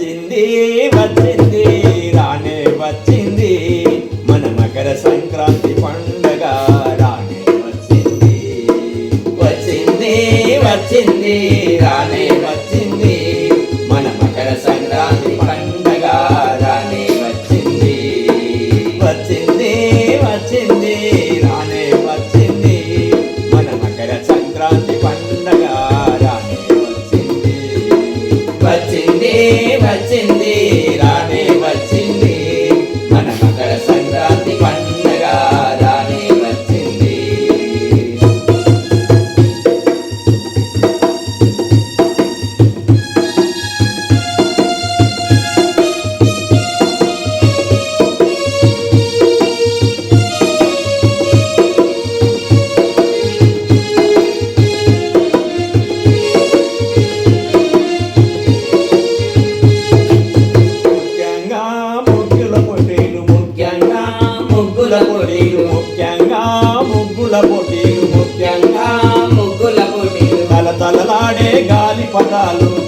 వచ్చింది వచ్చింది. గాలి పదాలు.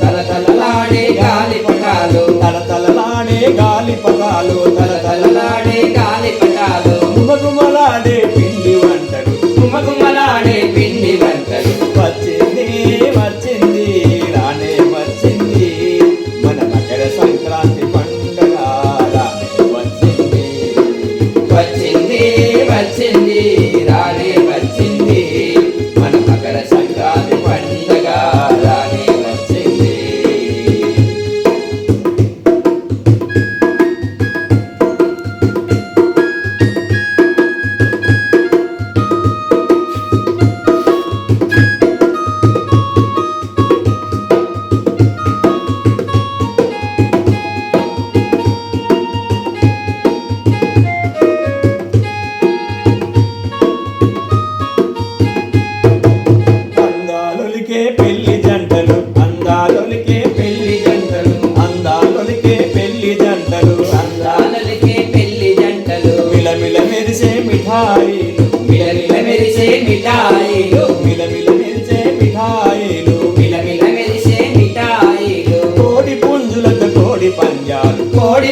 கோடி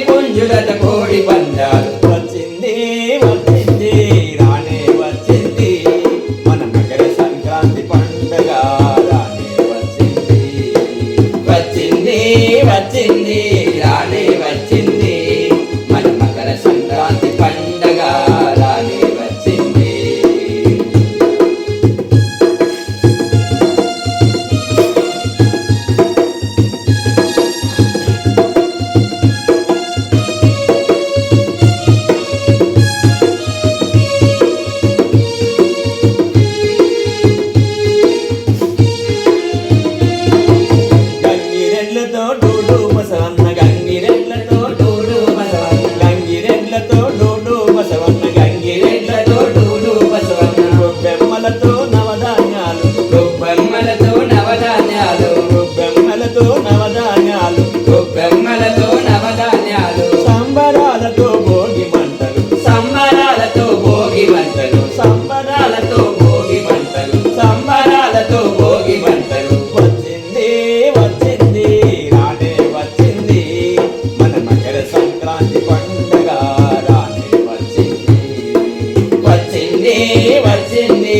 వచ్చింది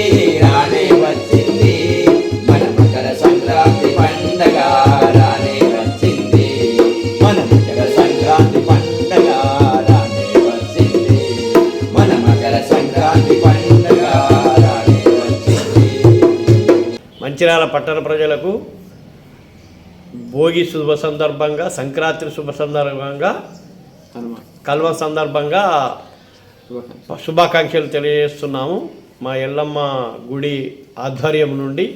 వచ్చింది. సంక్రాంతి పండగ వచ్చింది. సంక్రాంతి పండగ వచ్చింది. పండగ వచ్చింది. మంచిరాల పట్టణ ప్రజలకు భోగి శుభ సందర్భంగా సంక్రాంతి శుభ సందర్భంగా కల్వ సందర్భంగా శుభాకాంక్షలు తెలియజేస్తున్నాము. మా ఎల్లమ్మ గుడి ఆధ్వర్యం నుండి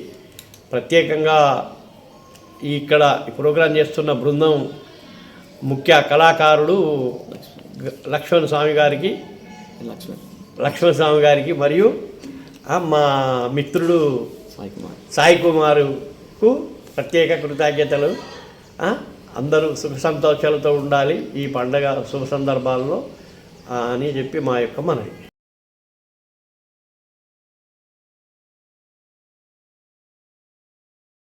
ప్రత్యేకంగా ఇక్కడ ప్రోగ్రాం చేస్తున్న బృందం ముఖ్య కళాకారుడు లక్ష్మణ్ స్వామి గారికి లక్ష్మణ్ స్వామి గారికి మరియు మా మిత్రుడు సాయి కుమారుకు ప్రత్యేక కృతజ్ఞతలు. అందరూ సుఖ సంతోషాలతో ఉండాలి ఈ పండగ శుభ సందర్భాల్లో. అని చెప్పి మా యొక్క మనవి.